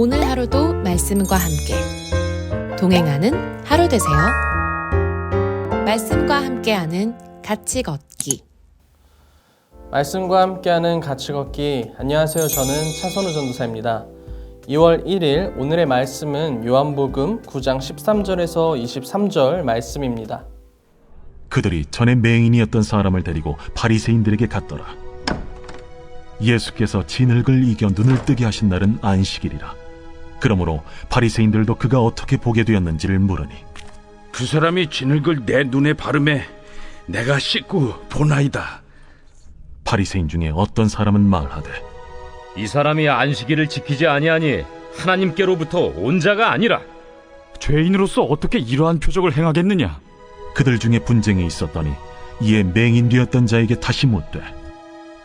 오늘 하루도 말씀과 함께 동행하는 하루 되세요. 말씀과 함께하는 같이 걷기. 말씀과 함께하는 같이 걷기 안녕하세요 저는 차선우 전도사입니다 2월 1일 오늘의 말씀은 요한복음 9장 13절에서 23절 말씀입니다 그들이 전에 맹인이었던 사람을 데리고 바리새인들에게 갔더라. 예수께서 진흙을 이겨 눈을 뜨게 하신 날은 안식일이라. 그러므로 바리새인들도 그가 어떻게 보게 되었는지를 물으니 그 사람이 진흙을 내 눈에 바르매 내가 씻고 보나이다. 바리새인 중에 어떤 사람은 말하되 이 사람이 안식일을 지키지 아니하니 하나님께로부터 온 자가 아니라 죄인으로서 어떻게 이러한 표적을 행하겠느냐? 그들 중에 분쟁이 있었더니 이에 맹인 되었던 자에게 다시 묻되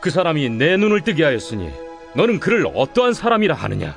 그 사람이 내 눈을 뜨게 하였으니 너는 그를 어떠한 사람이라 하느냐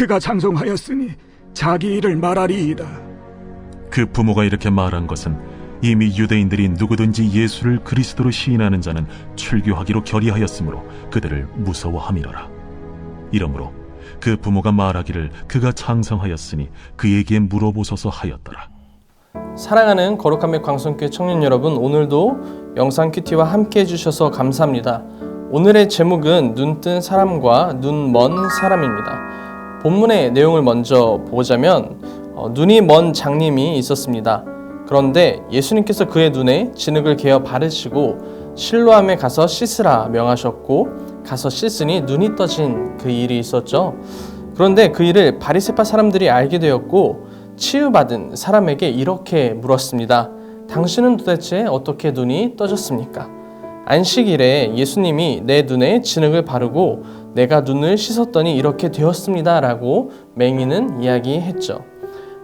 그가 장성하였으니 자기 일을 말하리이다. 그 부모가 이렇게 말한 것은 이미 유대인들이 누구든지 예수를 그리스도로 시인하는 자는 출교하기로 결의하였으므로 그들을 무서워함이로라. 이러므로 그 부모가 말하기를 그가 창성하였으니 그에게 물어보소서 하였더라. 사랑하는 거룩함의 광성교회 청년 여러분 오늘도 영상 큐티와 함께 해주셔서 감사합니다 오늘의 제목은 눈 뜬 사람과 눈 먼 사람입니다 본문의 내용을 먼저 보자면 어, 눈이 먼 장님이 있었습니다 그런데 예수님께서 그의 눈에 진흙을 개어 바르시고 실로암에 가서 씻으라 명하셨고 가서 씻으니 눈이 떠진 그 일이 있었죠. 그런데 그 일을 바리새파 사람들이 알게 되었고 치유받은 사람에게 이렇게 물었습니다. 당신은 도대체 어떻게 눈이 떠졌습니까? 안식일에 예수님이 내 눈에 진흙을 바르고 내가 눈을 씻었더니 이렇게 되었습니다 라고 맹인은 이야기했죠.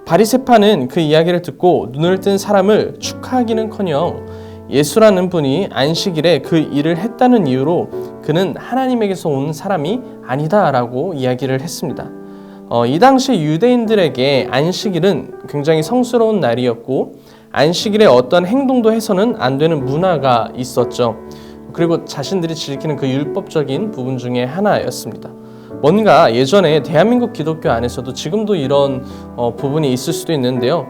바리세파는 그 이야기를 듣고 눈을 뜬 사람을 축하하기는 커녕 예수라는 분이 안식일에 그 일을 했다는 이유로 그는 하나님에게서 온 사람이 아니다 라고 이야기를 했습니다. 어, 이 당시 유대인들에게 안식일은 굉장히 성스러운 날이었고 안식일에 어떤 행동도 해서는 안 되는 문화가 있었죠. 그리고 자신들이 지키는 그 율법적인 부분 중에 하나였습니다. 뭔가 예전에 대한민국 기독교 안에서도 지금도 이런 어, 부분이 있을 수도 있는데요.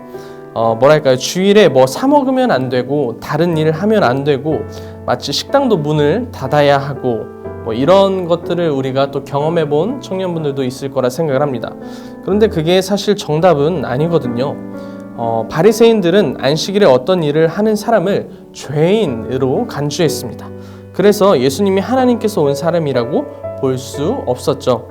어, 뭐랄까요 주일에 뭐 사 먹으면 안 되고 다른 일을 하면 안 되고 마치 식당도 문을 닫아야 하고 뭐 이런 것들을 우리가 또 경험해 본 청년분들도 있을 거라 생각을 합니다. 그런데 그게 사실 정답은 아니거든요. 어, 바리새인들은 안식일에 어떤 일을 하는 사람을 죄인으로 간주했습니다. 그래서 예수님이 하나님께서 온 사람이라고 볼 수 없었죠.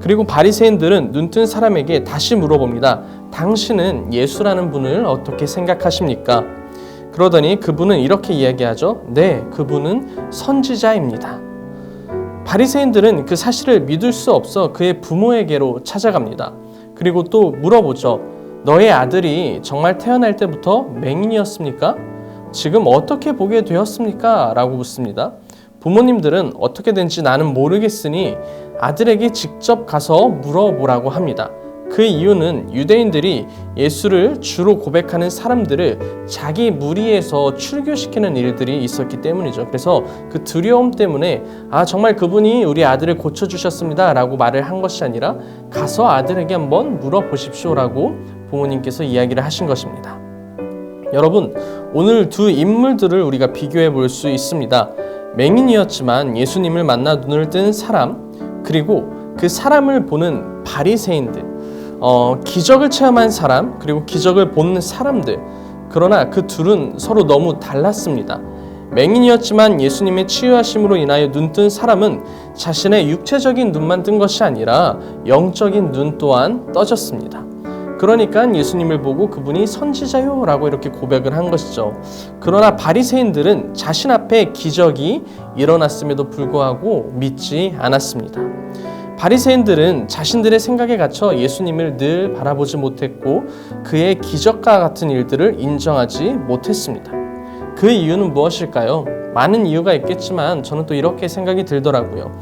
그리고 바리새인들은 눈뜬 사람에게 다시 물어봅니다. 당신은 예수라는 분을 어떻게 생각하십니까? 그러더니 그분은 이렇게 이야기하죠. 네, 그분은 선지자입니다. 바리새인들은 그 사실을 믿을 수 없어 그의 부모에게로 찾아갑니다. 그리고 또 물어보죠. 너의 아들이 정말 태어날 때부터 맹인이었습니까? 지금 어떻게 보게 되었습니까? 라고 묻습니다. 부모님들은 어떻게 된지 나는 모르겠으니 아들에게 직접 가서 물어보라고 합니다. 그 이유는 유대인들이 예수를 주로 고백하는 사람들을 자기 무리에서 출교시키는 일들이 있었기 때문이죠. 그래서 그 두려움 때문에 아 정말 그분이 우리 아들을 고쳐 주셨습니다 라고 말을 한 것이 아니라 가서 아들에게 한번 물어보십시오 라고 부모님께서 이야기를 하신 것입니다. 여러분 오늘 두 인물들을 우리가 비교해 볼 수 있습니다. 맹인이었지만 예수님을 만나 눈을 뜬 사람 그리고 그 사람을 보는 바리새인들 어, 기적을 체험한 사람 그리고 기적을 본 사람들 그러나 그 둘은 서로 너무 달랐습니다. 맹인이었지만 예수님의 치유하심으로 인하여 눈뜬 사람은 자신의 육체적인 눈만 뜬 것이 아니라 영적인 눈 또한 떠졌습니다. 그러니까 예수님을 보고 그분이 선지자요라고 이렇게 고백을 한 것이죠. 그러나 바리새인들은 자신 앞에 기적이 일어났음에도 불구하고 믿지 않았습니다. 바리새인들은 자신들의 생각에 갇혀 예수님을 늘 바라보지 못했고 그의 기적과 같은 일들을 인정하지 못했습니다. 그 이유는 무엇일까요? 많은 이유가 있겠지만 저는 또 이렇게 생각이 들더라고요.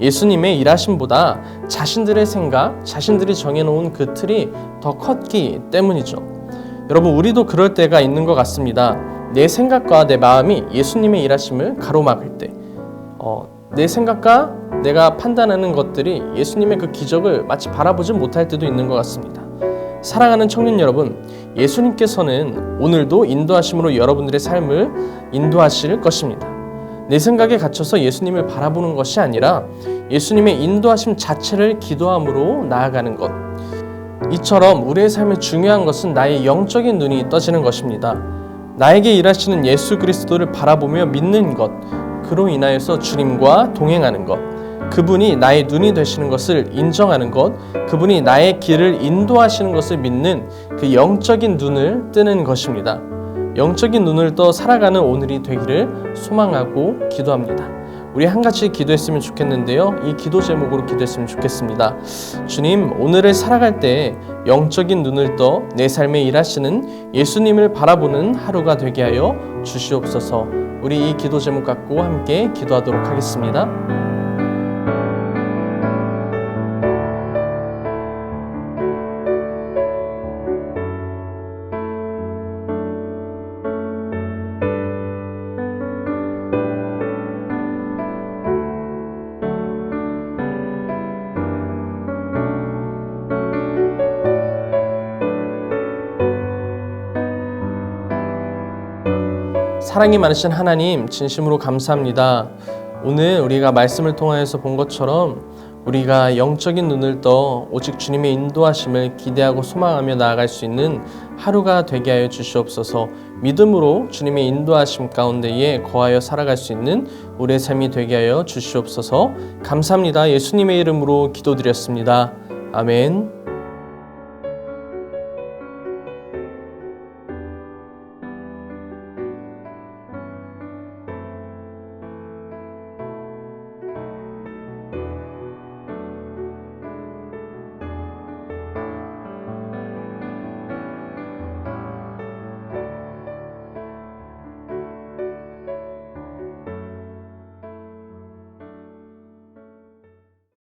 예수님의 일하심보다 자신들의 생각, 자신들이 정해놓은 그 틀이 더 컸기 때문이죠. 여러분, 우리도 그럴 때가 있는 것 같습니다. 내 생각과 내 마음이 예수님의 일하심을 가로막을 때, 어, 내 생각과 내가 판단하는 것들이 예수님의 그 기적을 마치 바라보지 못할 때도 있는 것 같습니다. 사랑하는 청년 여러분, 예수님께서는 오늘도 인도하심으로 여러분들의 삶을 인도하실 것입니다. 내 생각에 갇혀서 예수님을 바라보는 것이 아니라 예수님의 인도하심 자체를 기도함으로 나아가는 것. 이처럼 우리의 삶에 중요한 것은 나의 영적인 눈이 떠지는 것입니다. 나에게 일하시는 예수 그리스도를 바라보며 믿는 것. 그로 인하여서 주님과 동행하는 것. 그분이 나의 눈이 되시는 것을 인정하는 것, 그분이 나의 길을 인도하시는 것을 믿는 그 영적인 눈을 뜨는 것입니다. 영적인 눈을 떠 살아가는 오늘이 되기를 소망하고 기도합니다. 우리 한 같이 기도했으면 좋겠는데요. 이 기도 제목으로 기도했으면 좋겠습니다. 주님, 오늘을 살아갈 때 영적인 눈을 떠 내 삶에 일하시는 예수님을 바라보는 하루가 되게 하여 주시옵소서. 우리 이 기도 제목 갖고 함께 기도하도록 하겠습니다. 사랑이 많으신 하나님 진심으로 감사합니다. 오늘 우리가 말씀을 통하여서 본 것처럼 우리가 영적인 눈을 떠 오직 주님의 인도하심을 기대하고 소망하며 나아갈 수 있는 하루가 되게 하여 주시옵소서. 믿음으로 주님의 인도하심 가운데에 거하여 살아갈 수 있는 우리의 삶이 되게 하여 주시옵소서. 감사합니다. 예수님의 이름으로 기도드렸습니다. 아멘.